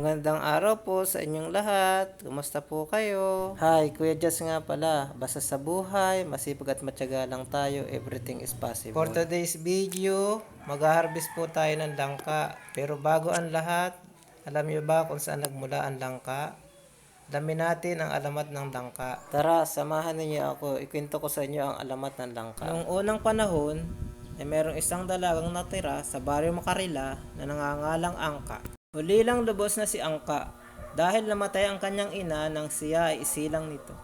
Magandang araw po sa inyong lahat. Kumusta po kayo? Hi, Kuya Jess nga pala. Basta sa buhay, masipag at matyaga lang tayo. Everything is possible. For today's video, mag-harvest po tayo ng langka. Pero bago ang lahat, alam niyo ba kung saan nagmula ang langka? Alamin natin ang alamat ng langka. Tara, samahan niyo ako. Ikwento ko sa inyo ang alamat ng langka. Noong unang panahon, ay merong isang dalagang natira sa baryo Makarila na nangangalang Angka. Huli lang lubos na si Angka dahil namatay ang kanyang ina nang siya ay isilang nito.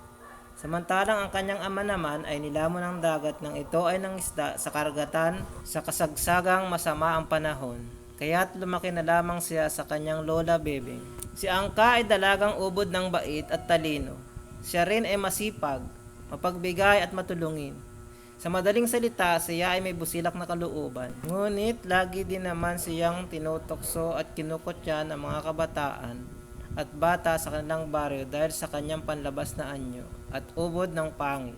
Samantalang ang kanyang ama naman ay nilamon ng dagat nang ito ay ng isda sa karagatan sa kasagsagang masama ang panahon. Kaya't lumaki na lamang siya sa kanyang lola bebing. Si Angka ay dalagang ubod ng bait at talino. Siya rin ay masipag, mapagbigay at matulungin. Sa madaling salita, siya ay may busilak na kalooban. Ngunit lagi din naman siyang tinutokso at kinukutya ng mga kabataan at bata sa kanilang baryo dahil sa kanyang panlabas na anyo at ubod ng pangit.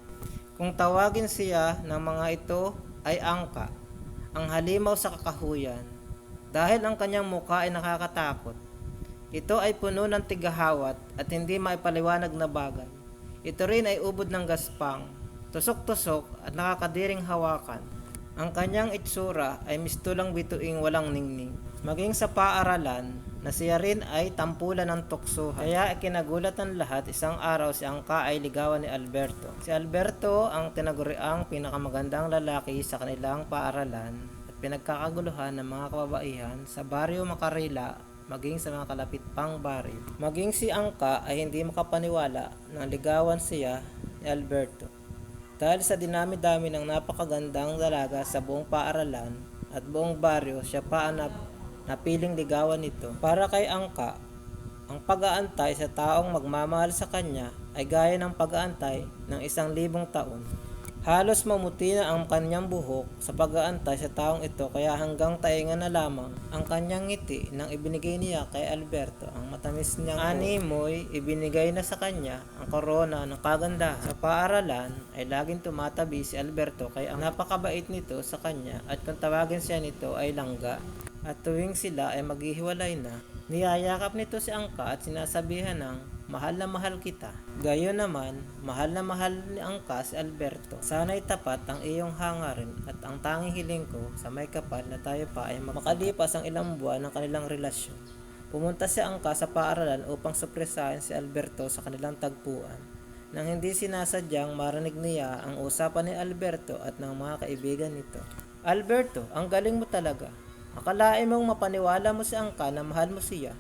Kung tawagin siya ng mga ito ay angka, ang halimaw sa kakahuyan, dahil ang kanyang mukha ay nakakatakot. Ito ay puno ng tigahawat at hindi maipaliwanag na bagay. Ito rin ay ubod ng gaspang, tusok-tusok at nakakadiring hawakan. Ang kanyang itsura ay mistulang bituing walang ningning. Maging sa paaralan na siya rin ay tampulan ng tukso. Kaya kinagulat ng lahat isang araw si Angka ay ligawan ni Alberto. Si Alberto ang tinaguriang pinakamagandang lalaki sa kanilang paaralan at pinagkakaguluhan ng mga kababaihan sa baryo Makarila maging sa mga kalapit pang baryo. Maging si Angka ay hindi makapaniwala nang ligawan siya ni Alberto. Dahil sa dinami-dami ng napakagandang dalaga sa buong paaralan at buong baryo, siya pa ang nap- napiling ligawan nito. Para kay Angka, ang pag-aantay sa taong magmamahal sa kanya ay gaya ng pag-aantay ng isang libong taon. Halos mamuti na ang kanyang buhok sa pag-aantay sa taong ito kaya hanggang tainga na lamang ang kanyang ngiti nang ibinigay niya kay Alberto ang matamis niyang animoy ibinigay na sa kanya ang korona ng kagandahan. Sa paaralan ay laging tumatabi si Alberto kaya ang napakabait nito sa kanya at kung tawagin siya nito ay langga. At tuwing sila ay maghihiwalay na, niyayakap nito si Angka at sinasabihan ng mahal na mahal kita. Gayon naman, mahal na mahal ni Angka si Alberto. Sana'y tapat ang iyong hangarin at ang tanging hiling ko sa may kapal na tayo pa ay makalipas ang ilang buwan ng kanilang relasyon. Pumunta si Angka sa paaralan upang supresahin si Alberto sa kanilang tagpuan. Nang hindi sinasadyang marinig niya ang usapan ni Alberto at ng mga kaibigan nito. Alberto, ang galing mo talaga. Akalain mong mapaniwala mo si Angka na mahal mo siya.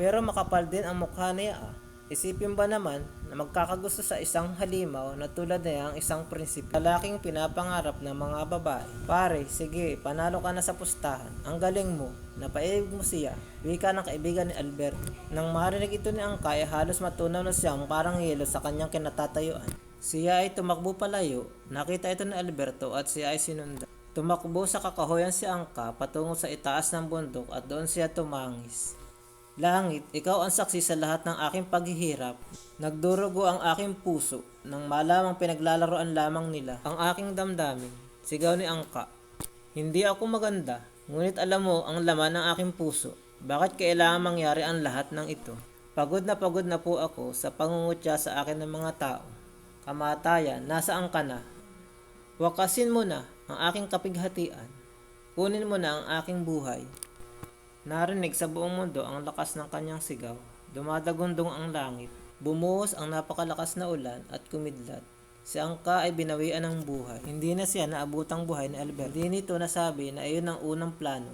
Pero makapal din ang mukha niya ah. Isipin ba naman na magkakagusto sa isang halimaw na tulad niya ang isang prinsipyo? Lalaking pinapangarap ng mga babae. Pare, sige, panalo ka na sa pustahan. Ang galing mo, napaibig mo siya. Wika ng kaibigan ni Alberto. Nang marinig ito ni Angkay, halos matunaw na siyang parang yelo sa kanyang kinatatayuan. Siya ay tumakbo palayo. Nakita ito ni Alberto at siya ay sinundan. Tumakbo sa kakahoyan si Angka patungo sa itaas ng bundok at doon siya tumangis. Langit, ikaw ang saksi sa lahat ng aking paghihirap. Nagdurugo ang aking puso nang malamang pinaglalaroan lamang nila ang aking damdamin. Sigaw ni Angka. Hindi ako maganda, ngunit alam mo ang laman ng aking puso. Bakit kailangan mangyari ang lahat ng ito? Pagod na pagod na po ako sa pangungutya sa akin ng mga tao. Kamatayan, nasaan ka na? Wakasin mo na ang aking kapighatian. Kunin mo na ang aking buhay. Narinig sa buong mundo ang lakas ng kanyang sigaw. Dumadagundong ang langit. Bumuhos ang napakalakas na ulan at kumidlat. Si Angka ay binawian ng buhay. Hindi na siya naabutang buhay ni Albert. Hindi nito nasabi na iyon ang unang plano.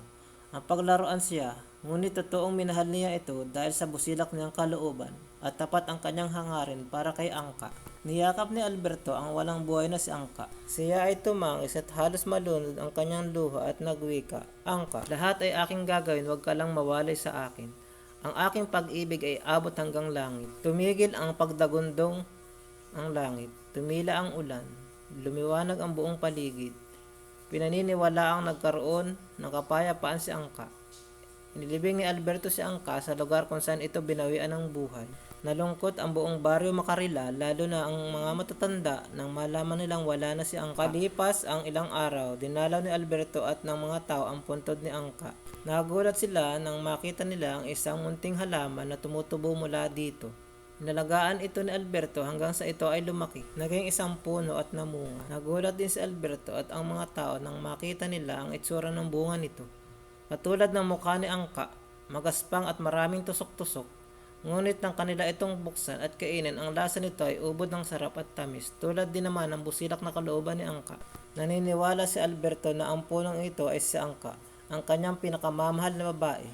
Ang paglaruan siya, ngunit totoong minahal niya ito dahil sa busilak niyang kalooban at tapat ang kanyang hangarin para kay Angka. Niyakap ni Alberto ang walang buhay na si Angka. Siya ay tumangis at halos malunod ang kanyang luha at nagwika, Angka, lahat ay aking gagawin, huwag ka lang mawalay sa akin. Ang aking pag-ibig ay abot hanggang langit. Tumigil ang pagdagundong ang langit. Tumila ang ulan. Lumiwanag ang buong paligid. Pinaniniwala ang nagkaroon ng kapayapaan si Angka. Inilibing ni Alberto si Angka sa lugar kung saan ito binawian ng buhay. Nalungkot ang buong baryo Makarila lalo na ang mga matatanda nang malaman nilang wala na si Angka. Kalipas ang ilang araw, dinalaw ni Alberto at ng mga tao ang puntod ni Angka. Nagulat sila nang makita nila ang isang munting halaman na tumutubo mula dito. Inalagaan ito ni Alberto hanggang sa ito ay lumaki. Naging isang puno at namunga. Nagulat din si Alberto at ang mga tao nang makita nila ang itsura ng bunga nito. Katulad ng mukha ni Angka, magaspang at maraming tusok-tusok. Ngunit nang kanila itong buksan at kainin, ang lasa nito ay ubod ng sarap at tamis, tulad din naman ng busilak na kalooban ni Angka. Naniniwala si Alberto na ang punong ito ay si Angka, ang kanyang pinakamamahal na babae.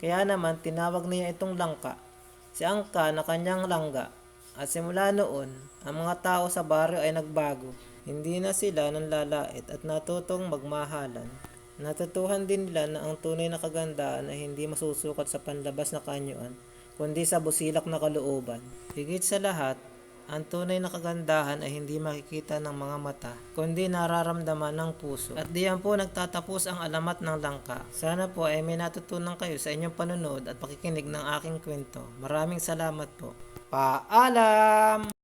Kaya naman tinawag niya itong langka, si Angka na kanyang langga. At simula noon, ang mga tao sa baryo ay nagbago. Hindi na sila nanlalait at natutong magmahalan. Natutuhan din nila na ang tunay na kagandahan ay hindi masusukat sa panlabas na kanyuan, kundi sa busilak na kalooban. Higit sa lahat, ang tunay na kagandahan ay hindi makikita ng mga mata, kundi nararamdaman ng puso. At diyan po nagtatapos ang alamat ng langka. Sana po ay may natutunan kayo sa inyong panonood at pakikinig ng aking kwento. Maraming salamat po. Paalam!